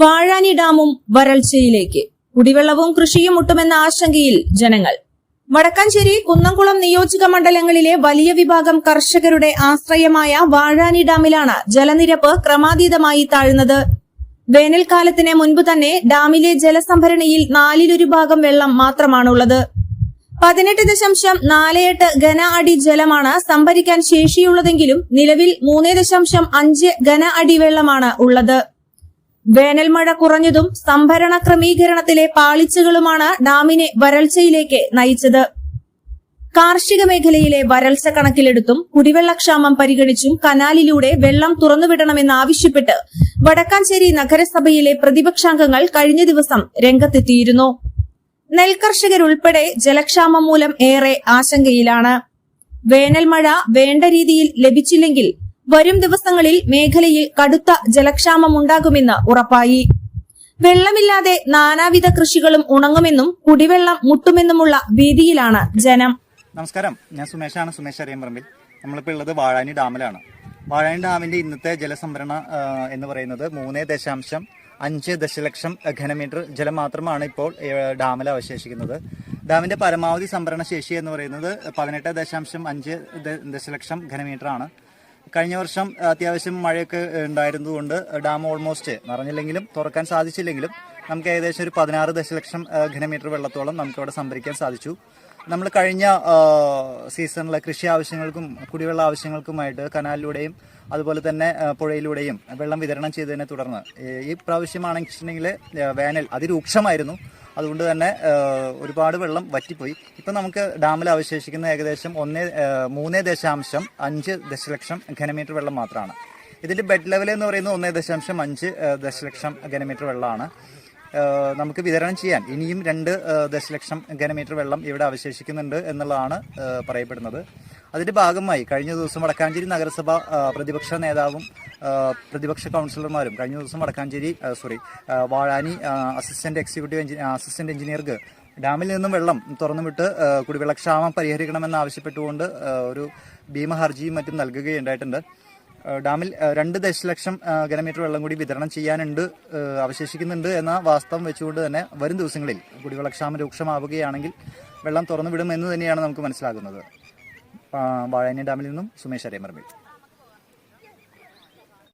വാഴാനി ഡാമും വരൾച്ചയിലേക്ക്. കുടിവെള്ളവും കൃഷിയും മുട്ടുമെന്ന ആശങ്കയിൽ ജനങ്ങൾ. വടക്കാഞ്ചേരി കുന്നംകുളം നിയോജക മണ്ഡലങ്ങളിലെ വലിയ വിഭാഗം കർഷകരുടെ ആശ്രയമായ വാഴാനി ഡാമിലാണ് ജലനിരപ്പ് ക്രമാതീതമായി താഴ്ന്നത്. വേനൽക്കാലത്തിന് മുൻപ് തന്നെ ഡാമിലെ ജലസംഭരണിയിൽ നാലിലൊരു ഭാഗം വെള്ളം മാത്രമാണുള്ളത്. പതിനെട്ട് ദശാംശം നാല് എട്ട് ഘന അടി ജലമാണ് സംഭരിക്കാൻ ശേഷിയുള്ളതെങ്കിലും നിലവിൽ മൂന്ന് ദശാംശം അഞ്ച് ഘന അടി വെള്ളമാണ് ഉള്ളത്. വേനൽമഴ കുറഞ്ഞതും സംഭരണ ക്രമീകരണത്തിലെ പാളിച്ചകളുമാണ് ഡാമിനെ വരൾച്ചയിലേക്ക് നയിച്ചത്. കാർഷിക മേഖലയിലെ വരൾച്ച കണക്കിലെടുത്തും കുടിവെള്ളക്ഷാമം പരിഗണിച്ചും കനാലിലൂടെ വെള്ളം തുറന്നുവിടണമെന്നാവശ്യപ്പെട്ട് വടക്കാഞ്ചേരി നഗരസഭയിലെ പ്രതിപക്ഷാംഗങ്ങൾ കഴിഞ്ഞ ദിവസം രംഗത്തെത്തിയിരുന്നു. നെൽകർഷകരുൾപ്പെടെ ജലക്ഷാമം മൂലം ഏറെ ആശങ്കയിലാണ്. വേനൽമഴ വേണ്ട രീതിയിൽ ലഭിച്ചില്ലെങ്കിൽ വരും ദിവസങ്ങളിൽ മേഖലയിൽ കടുത്ത ജലക്ഷാമമുണ്ടാകുമെന്ന് ഉറപ്പായി. വെള്ളമില്ലാതെ നാനാവിധ കൃഷികളും ഉണങ്ങുമെന്നും കുടിവെള്ളം മുട്ടുമെന്നുമുള്ള ഭീതിയിലാണ് ജനം. നമസ്കാരം. ഞാൻ സുമേഷാണ്. സുമേഷ് അറിയമ്പറമ്പിൽ നമ്മളിപ്പോൾ ഉള്ളത് വാഴാനി ഡാമിലാണ്. വാഴാനി ഡാമിന്റെ ഇന്നത്തെ ജലസംഭരണ എന്ന് പറയുന്നത് മൂന്ന് ദശാംശം അഞ്ച് ദശലക്ഷം ഘനമീറ്റർ ജലം മാത്രമാണ് ഇപ്പോൾ ഡാമിൽ അവശേഷിക്കുന്നത്. ഡാമിന്റെ പരമാവധി സംഭരണ ശേഷി എന്ന് പറയുന്നത് പതിനെട്ട് ദശാംശം അഞ്ച് ദശലക്ഷം ഘനമീറ്റർ ആണ് കഴിഞ്ഞ വർഷം അത്യാവശ്യം മഴയൊക്കെ ഉണ്ടായിരുന്നതുകൊണ്ട് ഡാം ഓൾമോസ്റ്റ് നിറഞ്ഞില്ലെങ്കിലും തുറക്കാൻ സാധിച്ചില്ലെങ്കിലും നമുക്ക് ഏകദേശം ഒരു പതിനാറ് ദശലക്ഷം ഘനമീറ്റർ വെള്ളത്തോളം നമുക്ക് അവിടെ സംഭരിക്കാൻ സാധിച്ചു. നമ്മൾ കഴിഞ്ഞ സീസണിലെ കൃഷി ആവശ്യങ്ങൾക്കും കുടിവെള്ള ആവശ്യങ്ങൾക്കുമായിട്ട് കനാലിലൂടെയും അതുപോലെ തന്നെ പുഴയിലൂടെയും വെള്ളം വിതരണം ചെയ്തതിനെ തുടർന്ന് ഈ- പ്രാവശ്യമാണെന്ന് പ്രാവശ്യമാണെങ്കിൽ വെച്ചിട്ടുണ്ടെങ്കിൽ വേനൽ അതിരൂക്ഷമായിരുന്നു. അതുകൊണ്ട് തന്നെ ഒരുപാട് വെള്ളം വറ്റിപ്പോയി. ഇപ്പം നമുക്ക് ഡാമിൽ അവശേഷിക്കുന്ന ഏകദേശം ഒന്നേ മൂന്നേ ദശാംശം അഞ്ച് ദശലക്ഷം ഘനമീറ്റർ വെള്ളം മാത്രമാണ്. ഇതിന്റെ ബെഡ് ലെവൽ എന്ന് പറയുന്നത് ഒന്നേ ദശാംശം അഞ്ച് ദശലക്ഷം ഘനമീറ്റർ വെള്ളമാണ്. നമുക്ക് വിതരണം ചെയ്യാൻ ഇനിയും രണ്ട് ദശലക്ഷം ഘനമീറ്റർ വെള്ളം ഇവിടെ അവശേഷിക്കുന്നുണ്ട് എന്നുള്ളതാണ് പറയപ്പെടുന്നത്. അതിന്റെ ഭാഗമായി കഴിഞ്ഞ ദിവസം വടക്കാഞ്ചേരി നഗരസഭ പ്രതിപക്ഷ നേതാവും പ്രതിപക്ഷ കൗൺസിലർമാരും കഴിഞ്ഞ ദിവസം Vadakkanchery sorry Vazhani assistant executive engineer assistant എഞ്ചിനീയർക്ക് ഡാമിൽ നിന്നും വെള്ളം തുറന്നുവിട്ട് കുടിവെള്ളക്ഷാമം പരിഹരിക്കണമെന്ന് ആവശ്യപ്പെട്ടുകൊണ്ട് ഒരു ഒരു ഭീമഹർജിയും മറ്റും നൽകുകയുണ്ടായിട്ടുണ്ട്. ഡാമിൽ രണ്ട് ദശലക്ഷം ഘനമീറ്റർ വെള്ളം കൂടി വിതരണം ചെയ്യാനുണ്ട് അവശേഷിക്കുന്നുണ്ട് എന്ന വാസ്തവം വെച്ചുകൊണ്ട് തന്നെ വരും ദിവസങ്ങളിൽ കുടിവെള്ളക്ഷാമം രൂക്ഷമാവുകയാണെങ്കിൽ വെള്ളം തുറന്നുവിടുമെന്ന് തന്നെയാണ് നമുക്ക് മനസ്സിലാകുന്നത്. വാഴാനി ഡാമിൽ നിന്നും സുമേഷ് അരേമർമി